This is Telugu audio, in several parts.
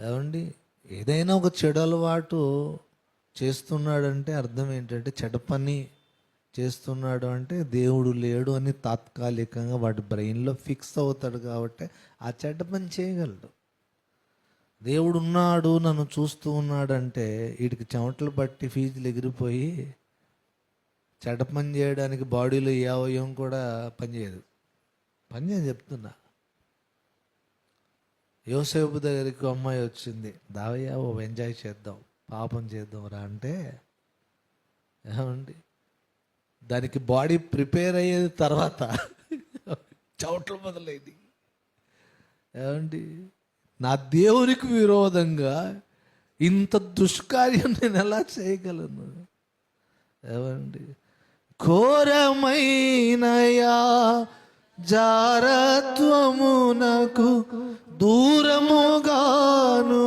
ఏమండి? ఏదైనా ఒక చెడు అలవాటు చేస్తున్నాడంటే అర్థం ఏంటంటే చెడ పని చేస్తున్నాడు అంటే దేవుడు లేడు అని తాత్కాలికంగా వాడి బ్రెయిన్లో ఫిక్స్ అవుతాడు కాబట్టి ఆ చెడ్డ పని చేయగలడు. దేవుడు ఉన్నాడు నన్ను చూస్తూ ఉన్నాడంటే వీడికి చెమటలు పట్టి ఫీజులు ఎగిరిపోయి చెడ్డ పని చేయడానికి బాడీలో ఏ అవయవం కూడా పనిచేయదు. పని చేయదు చెప్తున్నా. యోసేపు దగ్గరికి అమ్మాయి వచ్చింది దావయ్య ఓ ఎంజాయ్ చేద్దాం పాపం చేద్దాం రా అంటే ఏమండి? దానికి బాడీ ప్రిపేర్ అయ్యేది తర్వాత చౌట్లు మొదలైంది. ఏమండి? నా దేవునికి విరోధంగా ఇంత దుష్కార్యం నేను ఎలా చేయగలను? ఏమండి? ఘోరమైనయా జారత్వమునకు దూరముగాను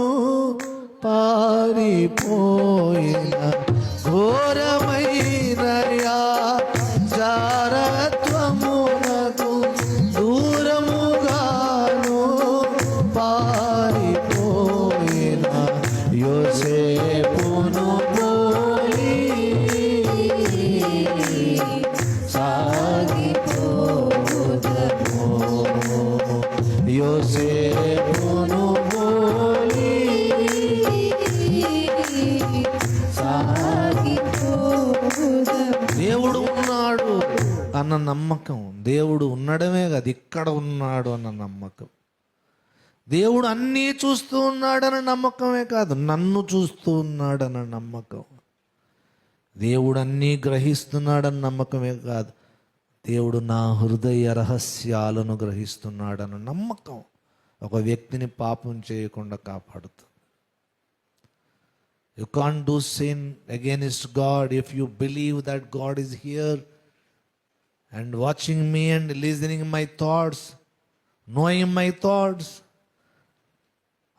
పారిపోయిన అన్న నమ్మకం. దేవుడు ఉండడమే కాదు ఇక్కడ ఉన్నాడు అన్న నమ్మకం. దేవుడు అన్నీ చూస్తూ ఉన్నాడన్న నమ్మకమే కాదు నన్ను చూస్తూ ఉన్నాడన్న నమ్మకం. దేవుడు అన్నీ గ్రహిస్తున్నాడన్న నమ్మకమే కాదు దేవుడు నా హృదయ రహస్యాలను గ్రహిస్తున్నాడన్న నమ్మకం ఒక వ్యక్తిని పాపం చేయకుండా కాపాడుతుంది. You can do sin against God if you believe that God is here and watching me and listening my thoughts knowing my thoughts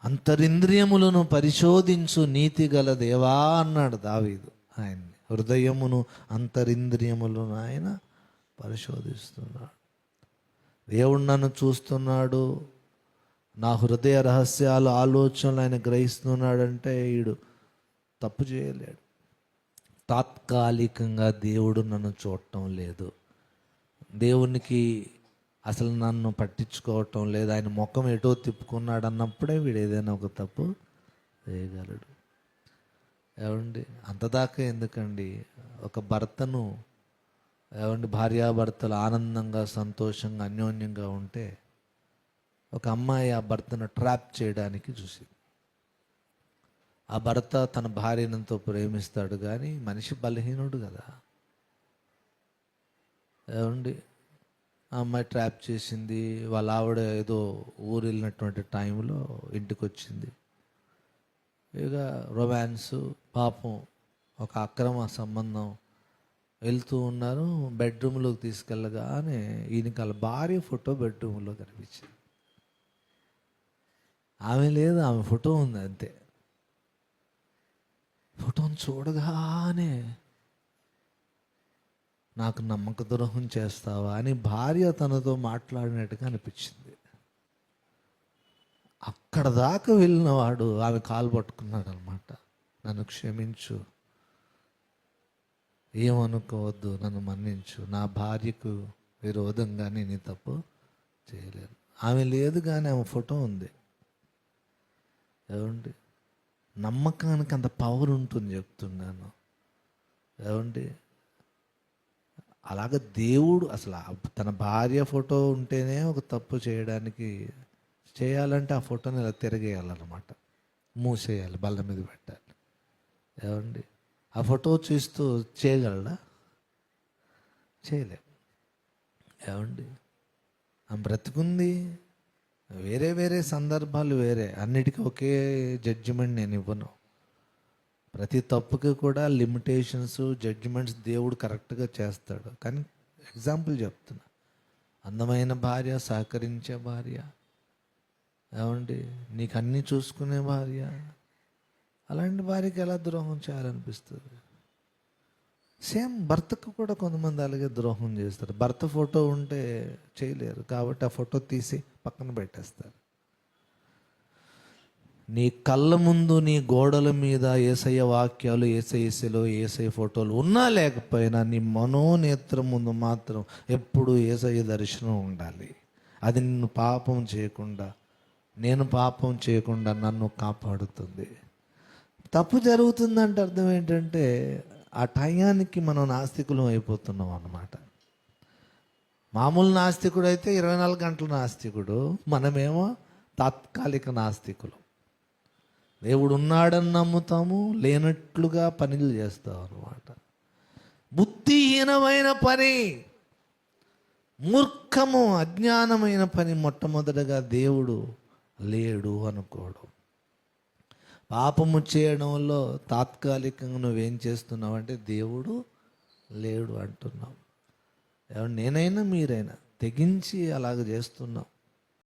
అంతరింద్రియములను పరిశోధించు నీతి గల దేవా అన్నాడు దావీదు ఆయన్ని. హృదయమును అంతరింద్రియములను ఆయన పరిశోధిస్తున్నాడు. దేవుడు నన్ను చూస్తున్నాడు. నా హృదయ రహస్యాలు ఆలోచనలు ఆయన గ్రహిస్తున్నాడంటే ఈడు తప్పు చేయలేడు. తాత్కాలికంగా దేవుడు నన్ను చూడటం లేదు. దేవునికి అసలు నన్ను పట్టించుకోవటం లేదు. ఆయన ముఖం ఎటో తిప్పుకున్నాడు అన్నప్పుడే వీడు ఏదైనా ఒక తప్పు చేయగలడు ఏమండి? అంతదాకా ఎందుకండి? ఒక భర్తను ఏమండి? భార్యాభర్తలు ఆనందంగా సంతోషంగా అన్యోన్యంగా ఉంటే ఒక అమ్మాయి ఆ భర్తను ట్రాప్ చేయడానికి చూసింది. ఆ భర్త తన భార్యనంతో ప్రేమిస్తాడు కానీ మనిషి బలహీనుడు కదా. ఏమండి ఆ అమ్మాయి ట్రాప్ చేసింది. వాళ్ళ ఆవిడ ఏదో ఊరు వెళ్ళినటువంటి టైంలో ఇంటికి వచ్చింది ఇక రొమాన్స్ పాపం ఒక అక్రమ సంబంధం వెళ్తూ ఉన్నారు. బెడ్రూమ్లోకి తీసుకెళ్ళగానే ఈయనకి వాళ్ళ భార్య ఫోటో బెడ్రూమ్లో కనిపించింది. ఆమె లేదు ఆమె ఫోటో ఉంది అంతే. ఫోటోని చూడగానే నాకు నమ్మక ద్రోహం చేస్తావా అని భార్య తనతో మాట్లాడినట్టుగా అనిపించింది. అక్కడ దాకా వెళ్ళిన వాడు ఆమె కాలు పట్టుకున్నాడు అనమాట నన్ను క్షమించు. ఏమనుకోవద్దు నన్ను మన్నించు. నా భార్యకు విరోధంగా నేను తప్పు చేయలేను. ఆమె లేదు కానీ ఆమె ఫోటో ఉంది. ఏమండి? నమ్మకానికి అంత పవర్ ఉంటుంది చెప్తున్నాను. ఏమండి? అలాగ దేవుడు అసలు తన భార్య ఫోటో ఉంటేనే ఒక తప్పు చేయడానికి చేయాలంటే ఆ ఫోటోని ఇలా తిరగేయాలన్నమాట. మూసేయాలి బల్ల మీద పెట్టాలి. ఏమండి? ఆ ఫోటో చూస్తూ చేయగలడా? చేయలేం. ఏమండి? ఆ బ్రతుకుంది. వేరే వేరే సందర్భాలు వేరే. అన్నిటికీ ఒకే జడ్జిమెంట్ నేను ఇవ్వను. ప్రతి తప్పుకి కూడా లిమిటేషన్స్ జడ్జిమెంట్స్ దేవుడు కరెక్ట్గా చేస్తాడు. కానీ ఎగ్జాంపుల్ చెప్తున్నా. అందమైన భార్య సహకరించే భార్య. ఏమండి? నీకు అన్నీ చూసుకునే భార్య. అలాంటి భార్యకి ఎలా ద్రోహం చేయాలనిపిస్తుంది? సేమ్ భర్తకు కూడా కొంతమంది అలాగే ద్రోహం చేస్తారు. భర్త ఫోటో ఉంటే చేయలేరు. కాబట్టి ఆ ఫోటో తీసి పక్కన పెట్టేస్తారు. నీ కళ్ళ ముందు నీ గోడల మీద ఏసయ్య వాక్యాలు ఏసైసలో ఏసై ఫోటోలు ఉన్నా లేకపోయినా నీ మనోనేత్రం ముందు మాత్రం ఎప్పుడు ఏసయ్య దర్శనం ఉండాలి. అది నిన్ను పాపం చేయకుండా నేను పాపం చేయకుండా నన్ను కాపాడుతుంది. తప్పు జరుగుతుందంటే అర్థం ఏంటంటే ఆ టయానికి మనం నాస్తికులం అయిపోతున్నాం అన్నమాట. మామూలు నాస్తికుడు అయితే ఇరవై నాలుగు గంటల నాస్తికుడు మనమేమో తాత్కాలిక నాస్తికులు. దేవుడు ఉన్నాడని నమ్ముతాము లేనట్లుగా పనులు చేస్తాం అనమాట బుద్ధిహీనమైన పని మూర్ఖము అజ్ఞానమైన పని మొట్టమొదటగా దేవుడు లేడు అనుకోవడం. పాపము చేయడంలో తాత్కాలికంగా నువ్వేం చేస్తున్నావు అంటే దేవుడు లేడు అంటున్నావు నేనైనా మీరైనా తెగించి అలాగ చేస్తున్నాం.